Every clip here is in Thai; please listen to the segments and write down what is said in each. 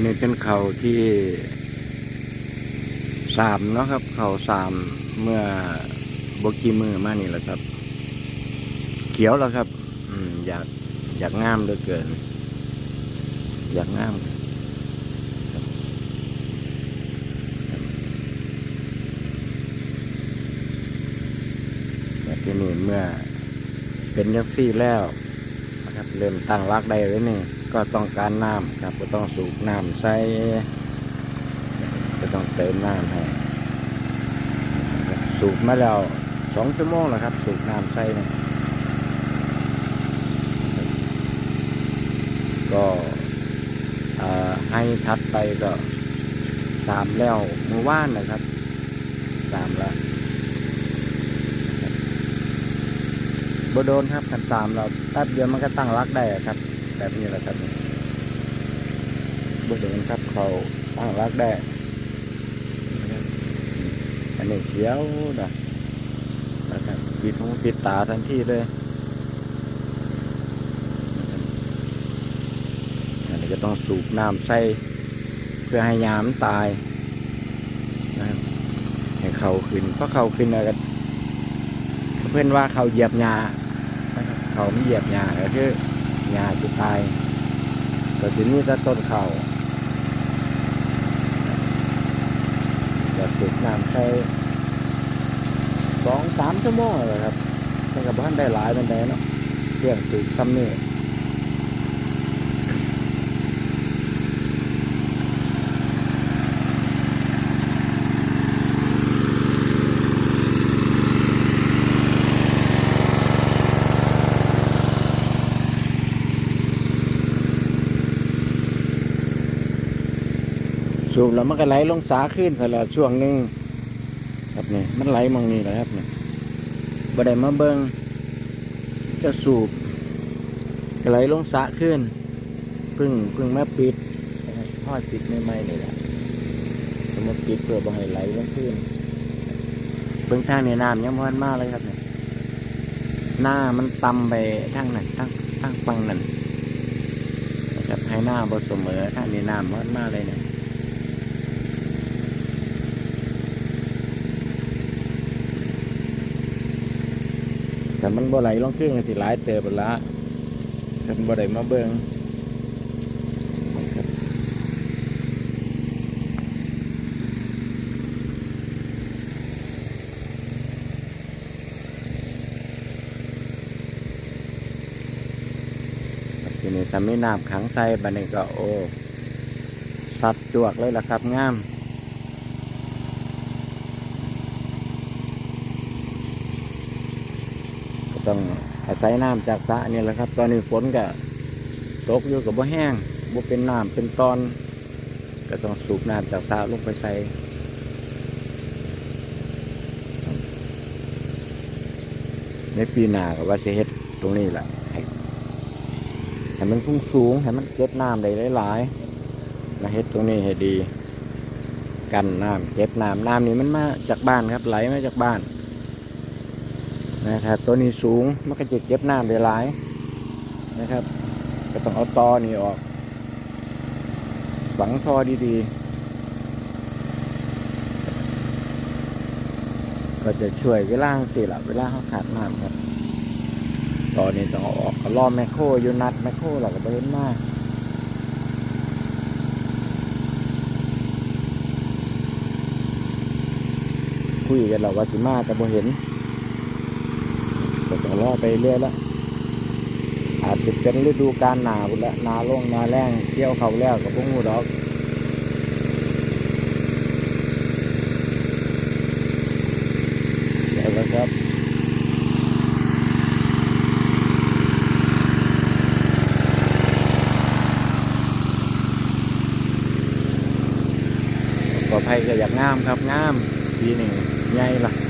นนี้เป็นเขาที่สามเนาะครับ เขาสามเมื่อบกี้มือมานี่แหละครับ เขียวแล้วครับ อืมอยากอยากงามเหลือเกิน อยากงามครับแต่ที่นี่เมื่อเป็นยักซี่แล้วนะครับเริ่มตั้งรักได้แล้วนี่ ก็ต้องการน้ำครับก็ต้องสูบน้ำใส่ก็ต้องเติมน้ำให้สูบมาแล้วสองชั่วโมงแล้วครับ สูบน้ำใส่นะก็ให้ทัดไปก็สามแล้วเมื่อวานนะครับสามแล้วบโดนครับขันสามเราแป๊บเดียวมันก็ตั้งรักได้ครับ แบบนี้แหละครับบโดนครับเขาตั้งรักได้อันนี้เขียวนะนะครับปิดหูปิดตาทันทีเลยอันนี้ก็ต้องสูบน้ำใส่เพื่อให้ยามตายนะครับให้เขาขึ้นเพราะเขาขึ้นแล้วก็เพื่อนว่าเขาเหยียบหญ้าเขาไม่เหยียบหญ้าก็คือ หญ้าสุดท้ายก็ทีนี้จะต้นเขาจะสูบน้ำใช้สองสามชั่วโมงเลยครับแต่กับบ้านได้หลายเป็นไดเนาะเรื่องสูบซ้ำนี่ สูบแล้วมันก็ไหลลงสาขึ้นแต่ละช่วงหนึ่งครับนี่มันไหลมองนี่แหละครับนี่บ่ไดมาเบิงจะสูบก็ไหลลงสาขึ้นพึ่งพึ่งมาปิดทอดปิดไม่ไม่นี่แหละมมติปิดเพื่อบ่ให้ไหลลงขึ้นเบื้องทางในน้ำยังมันมากเลยครับเนี่ยหน้ามันตำไปทางนั้นทางทางฟังนั่นนะครับให้หน้าบ่เสมอทางในน้ำมันมากเลยเนี่ย แต่มันบ่ไหลลงเครื่องสิหลายเติบพุ่นละคันบ่ได้มาเบิ่งทีนี้ถ้ามีน้ำขังใส่บัดนี้ก็โอ้สัดจวกเลยล่ะครับงาม ก็ ต้องอาศัยน้ำจากสระนี่แหละครับ ตอนนี้ฝนก็ตกอยู่กับบ่แห้งบ่เป็นน้ำเป็นตอน ก็ต้องสูบน้ำจากสระลงไปใส่ในปีหน้าก็ว่าจะเฮ็ดตรงนี้แหละให้มันพุ่งสูงให้มันเก็บน้ำได้หลายๆมาเฮ็ดตรงนี้ให้ดี กันน้ำเก็บน้ำน้ำนี่มันมาจากบ้านครับไหลมาจากบ้าน นะครับ ตัวนี้สูงมันก็จะเก็บน้ำได้หลายนะครับ ก็ต้องเอาตอนี่ออกฝังท่อดีๆ ก็จะช่วยเวลาสิละเวลาเขาขาดน้ำครับตอนี้ต้องเอาออกก็ล่อแมคโครยูนัดแมคโครเราก็เดินมากคุยกันเราว่าสิมาแต่บ่เห็น ต้องรอไปเรื่อยล้วอาจจะเป็นฤดูการหนาวแล้วนาลงนาแรงเที่ยวเขาแล้วกับพวกงูดอกแล้วก็ครับปลอดภัยก็อยากงามครับงามปีหนึ่งใหญ่ล่ะ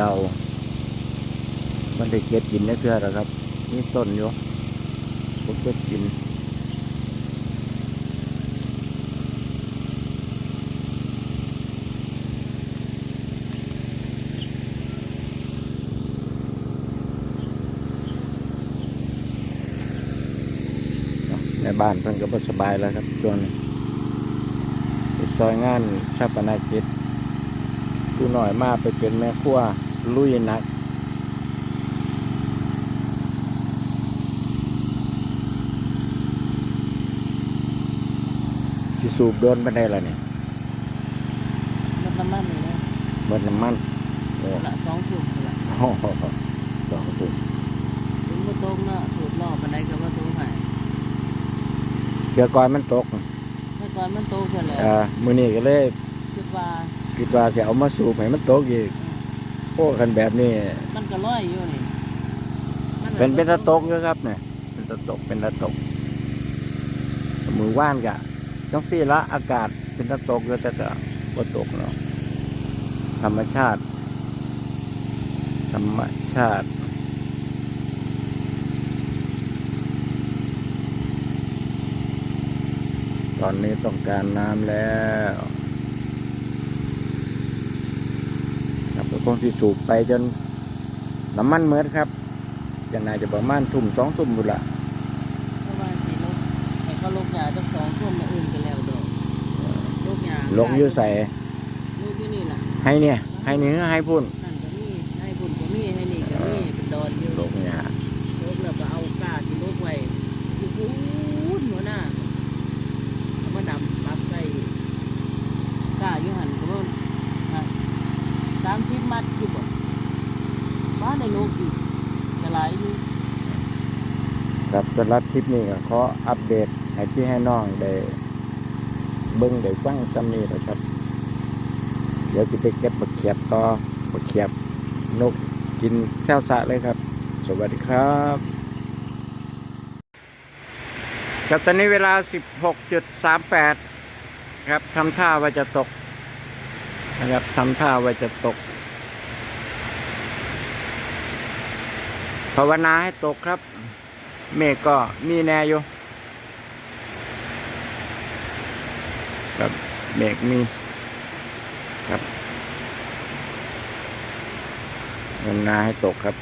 ดา มันได้เก็บกินได้เพื่อหรอครับ นี่ต้นอยู่ผมเก็บกินในบ้านเพิ่นก็บ่สบายแล้วครับช่วงนี้ซอยงานชาปนากิจผู้หน่อยมาไปเป็นแม่ครัว ลุยหนักที่สูบโดนไปได้แล้วเนี่ยมันน้ำมันนี่นะเบิดน้ำมันโอ้ละสองถุงละโหสองถุงถึงมาตรงเนาะสูตรรอบบันไดก็ว่าตรงไหนเชือก่อนมันตกเมื่อก่อนมันโตขึ้นแล้วเอ่ามื้อนี้ก็เลยคิดว่าคิดว่าจะเอามาสูบให้มันตกอีกโอ้กันแบบนี้มันก็ร้อยอยู่นี่มัก็เป็นเป็นตะตกอยู่ครับเนี่ยเป็นตะตกเป็นตะตก มือว่านกะต้องฟีละอากาศเป็นตะตกอยู่แต่ก็บ่ตกเนาะธรรมชาติ ธรรมชาติตอนนี้ต้องการน้ำแล้ว ครับก็คงที่สูบไปจนน้ำมันเมือดครับยังไงจะประมาณทุ่มสองทุ่มบุละเพราะว่าสิลกให้เขาลกยาตั้งสองทุ่มมาอื่นกันแล้วดอกลกยาลงอยื้ใส่ลูกอยู่นี่ล่ะให้เนี่ยให้นี่ให้พุ่นนั่นก็มีให้พุ่นก็มีให้นี่ก็มีเป็นดอนอยู่ลงเนี่ยลกแล้วก็เอากาที่ลกไว้อยู่พูนหัวหน้าเอามาดำรับใส่กาอยู่หันก็บ่นะสามสิบมัดอยู่บ่บ้านในโลกอีกจะหลายอยู่ ครับสำหรับคลิปนี้ก็ขออัปเดตให้พี่ให้น้องได้เบิ้งได้ฟังจำนี้นะครับ เดี๋ยวจะไปเก็บบักเขียบต่อบักเขียบนกกินแซวสะเลยครับ สวัสดีครับครับตอนนี้เวลา 16.38 ครับทำท่าว่าจะตกนะครับทำท่าว่าจะตกภาวนาให้ตกครับ เมฆก็มีแน่อยู่ครับเมฆมีครับภาวนาให้ตกครับ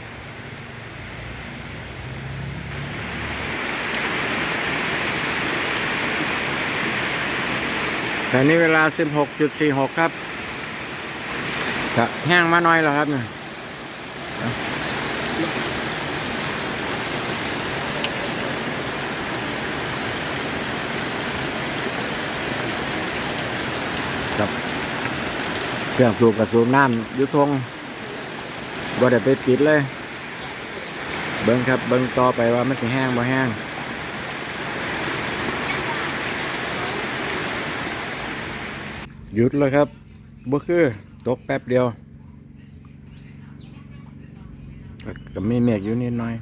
แต่นี้เวลา 16.46 ครับจะแห้งมาหน่อยแล้วครับเนี่ย เครื่องสูบกับสูบน้ำยุทงบ่ได้ไปปิดเลย เบิ้งครับเบิ้งต่อไปว่ามันจะแห้งบ่แห้งหยุดแล้วครับบ่คือตกแป๊บเดียวก็ก็มีเมฆอยู่นิดหน่อย